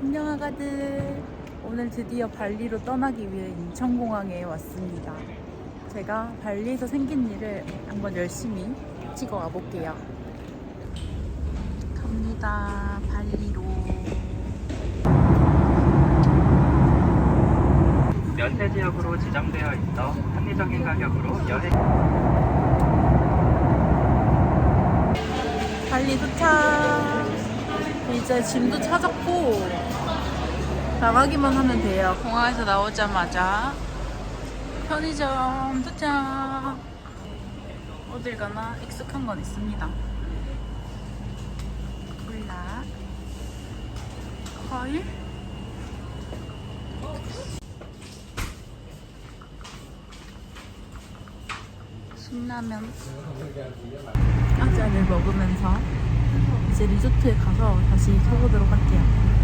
안녕 아가들 오늘 드디어 발리로 떠나기 위해 인천공항에 왔습니다. 제가 발리에서 생긴 일을 한번 열심히 찍어 와볼게요. 갑니다. 발리로. 면세 지역으로 지정되어 있어 합리적인 가격으로 여행. 발리 도착. 이제 짐도 찾았고 나가기만 하면 돼요. 공항에서 나오자마자 편의점 도착 어딜 가나 익숙한 건 있습니다. 콜라. 과일 신라면. 한 잔을 먹으면서 이제 리조트에 가서 다시 서보도록 할게요.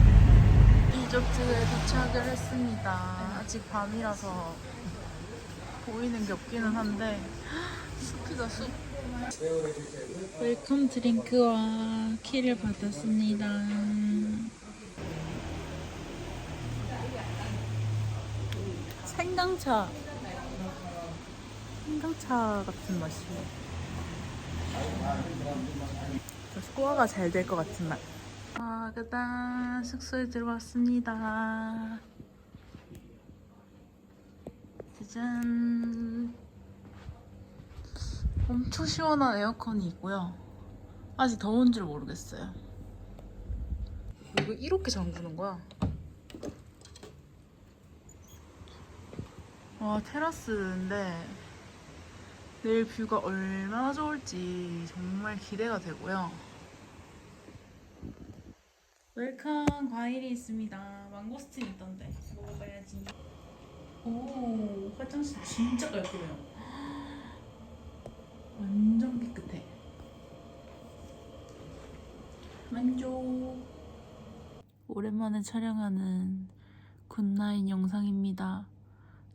리조트에 도착을 했습니다. 아직 밤이라서 보이는 게 없기는 한데 숲이다 숲. 웰컴 드링크와 키를 받았습니다. 생강차. 생강차 같은 맛이에요. 소화가 잘 될 것 같은 맛. 아, 그다 숙소에 들어왔습니다. 짜잔. 엄청 시원한 에어컨이 있고요. 아직 더운 줄 모르겠어요. 이거 이렇게 잠그는 거야. 와, 테라스인데 내일 뷰가 얼마나 좋을지 정말 기대가 되고요. 웰컴 과일이 있습니다. 망고스틴 있던데 먹어봐야지. 오 화장실 진짜 깔끔해요. 완전 깨끗해. 만족. 오랜만에 촬영하는 굿나잇 영상입니다.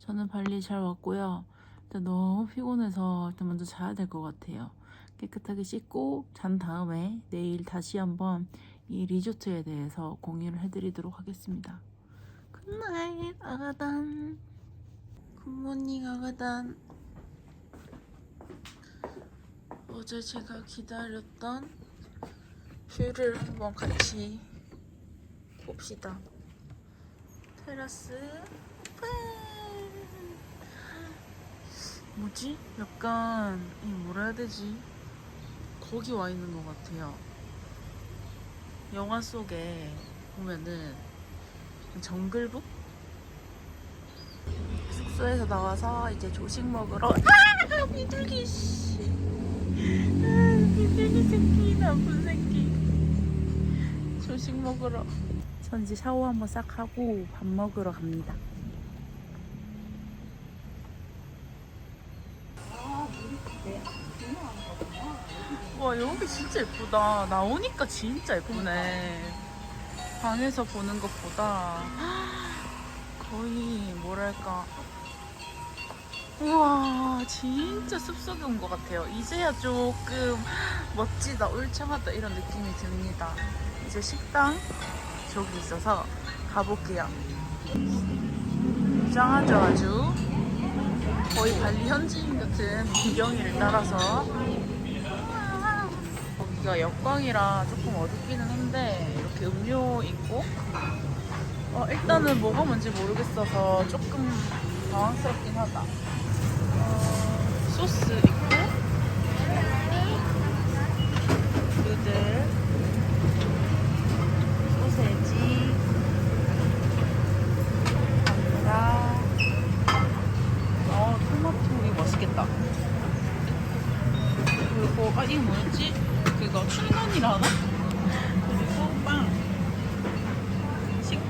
저는 발리 잘 왔고요. 일단 너무 피곤해서 일단 먼저 자야 될 것 같아요. 깨끗하게 씻고 잔 다음에 내일 다시 한번 이 리조트에 대해서 공유를 해드리도록 하겠습니다. 굿나잇 아가단 굿모닝 아가단 어제 제가 기다렸던 뷰를 한번 같이 봅시다. 테라스 짠! 뭐지? 약간 이 뭐라 해야 되지? 거기 와 있는 것 같아요. 영화 속에 보면은 정글북? 숙소에서 나와서 이제 조식 먹으러 아! 비둘기 씨. 아, 비둘기 새끼 나쁜 새끼. 조식 먹으러. 전 이제 샤워 한번 싹 하고 밥 먹으러 갑니다. 와 여기 진짜 예쁘다. 나오니까 진짜 예쁘네. 방에서 보는 것보다 거의 뭐랄까. 우와 진짜 숲속에 온 것 같아요. 이제야 조금 멋지다, 울창하다 이런 느낌이 듭니다. 이제 식당 저기 있어서 가볼게요. 짱하죠 아주. 거의 발리 현지인 같은 비경이를 따라서 여기가 역광이라 조금 어둡기는 한데 이렇게 음료 있고 어, 일단은 뭐가 뭔지 모르겠어서 조금 당황스럽긴 하다. 어, 소스 있고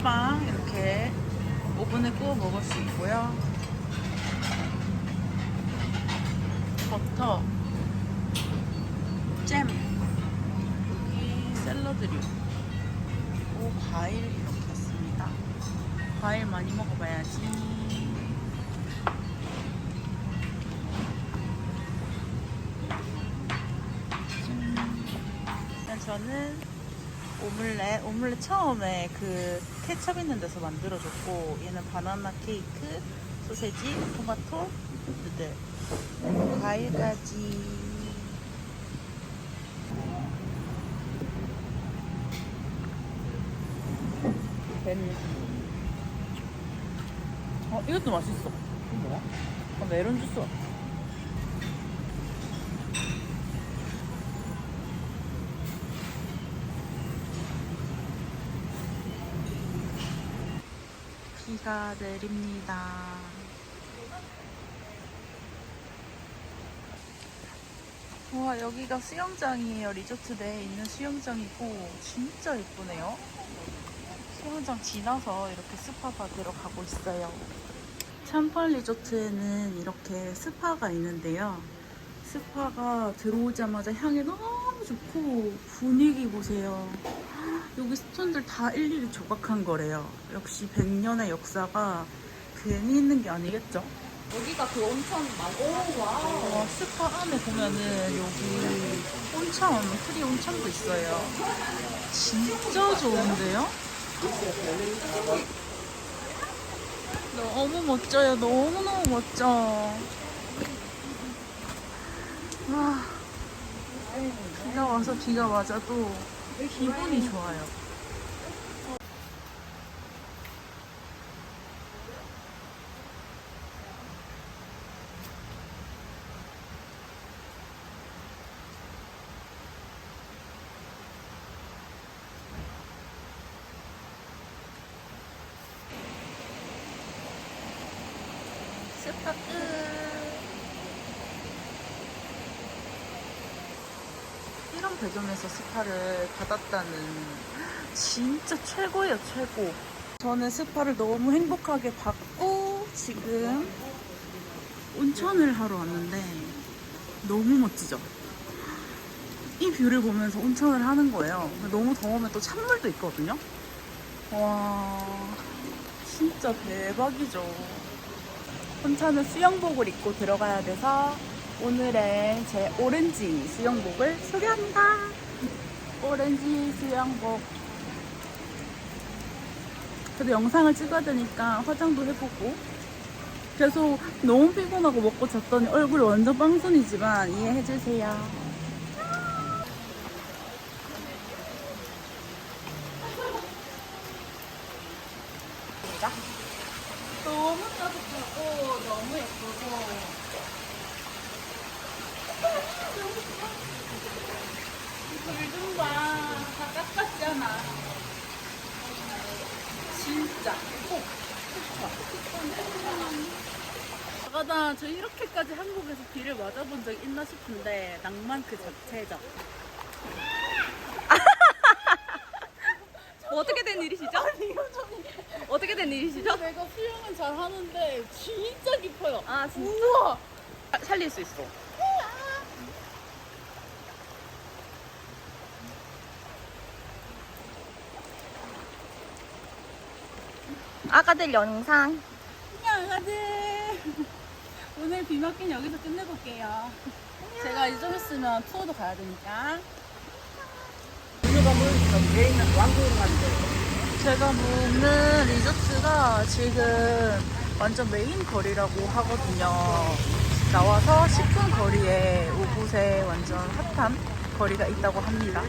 식빵 이렇게 오븐에 구워 먹을 수 있고요 버터 잼 여기 샐러드류 그리고 과일 이렇게 있습니다 과일 많이 먹어봐야지 짠. 일단 저는 오믈렛. 오믈렛 처음에 그 케첩 있는 데서 만들어줬고 얘는 바나나 케이크, 소세지, 토마토, 누들, 과일까지. 벤. 어 이것도 맛있어. 뭐야? 어, 메론 주스. 비가 내립니다. 와 여기가 수영장이에요. 리조트 내에 있는 수영장이고 진짜 예쁘네요. 수영장 지나서 이렇게 스파 받으러 가고 있어요. 참펄 리조트에는 이렇게 스파가 있는데요. 스파가 들어오자마자 향이 너무 좋고 분위기 보세요. 여기 스톤들 다 일일이 조각한 거래요. 역시 100년의 역사가 괜히 있는 게 아니겠죠? 여기가 그 온천 맞고 와. 어, 스파 안에 보면은 여기 온천, 프리 온천도 있어요. 진짜 좋은데요? 너무 멋져요. 너무너무 멋져. 와, 비가 와서 비가 맞아도 기분이 좋아요. 스파 끝. 이런 배경에서 스파를 받았다는 진짜 최고예요, 최고. 저는 스파를 너무 행복하게 받고 지금 온천을 하러 왔는데 너무 멋지죠? 이 뷰를 보면서 온천을 하는 거예요. 너무 더우면 또 찬물도 있거든요. 와, 진짜 대박이죠. 혼자는 수영복을 입고 들어가야 돼서 오늘의 제 오렌지 수영복을 소개합니다. 오렌지 수영복. 그래도 영상을 찍어야 되니까 화장도 해보고 계속 너무 피곤하고 먹고 잤더니 얼굴이 완전 빵순이지만 이해해주세요. 너무 따뜻하고 너무 예쁘고 물좀 봐. 다 깎았잖아. 진짜. 꼭. 아가다 저 이렇게까지 한국에서 비를 맞아본 적 있나 싶은데 낭만 그 자체죠. 뭐 어떻게 된 일이시죠? 어떻게 된 일이시죠? 내가 수영은 잘 하는데 진짜 깊어요. 아 진짜. 우와. 아, 살릴 수 있어. 아가들 영상. 안녕 아가들. 오늘 비 맞긴 여기서 끝내볼게요. 제가 이제 좀 있으면 투어도 가야 되니까. 제가 묵는 리조트가 지금 완전 메인 거리라고 하거든요. 나와서 10분 거리에 이곳에 완전 핫한 거리가 있다고 합니다.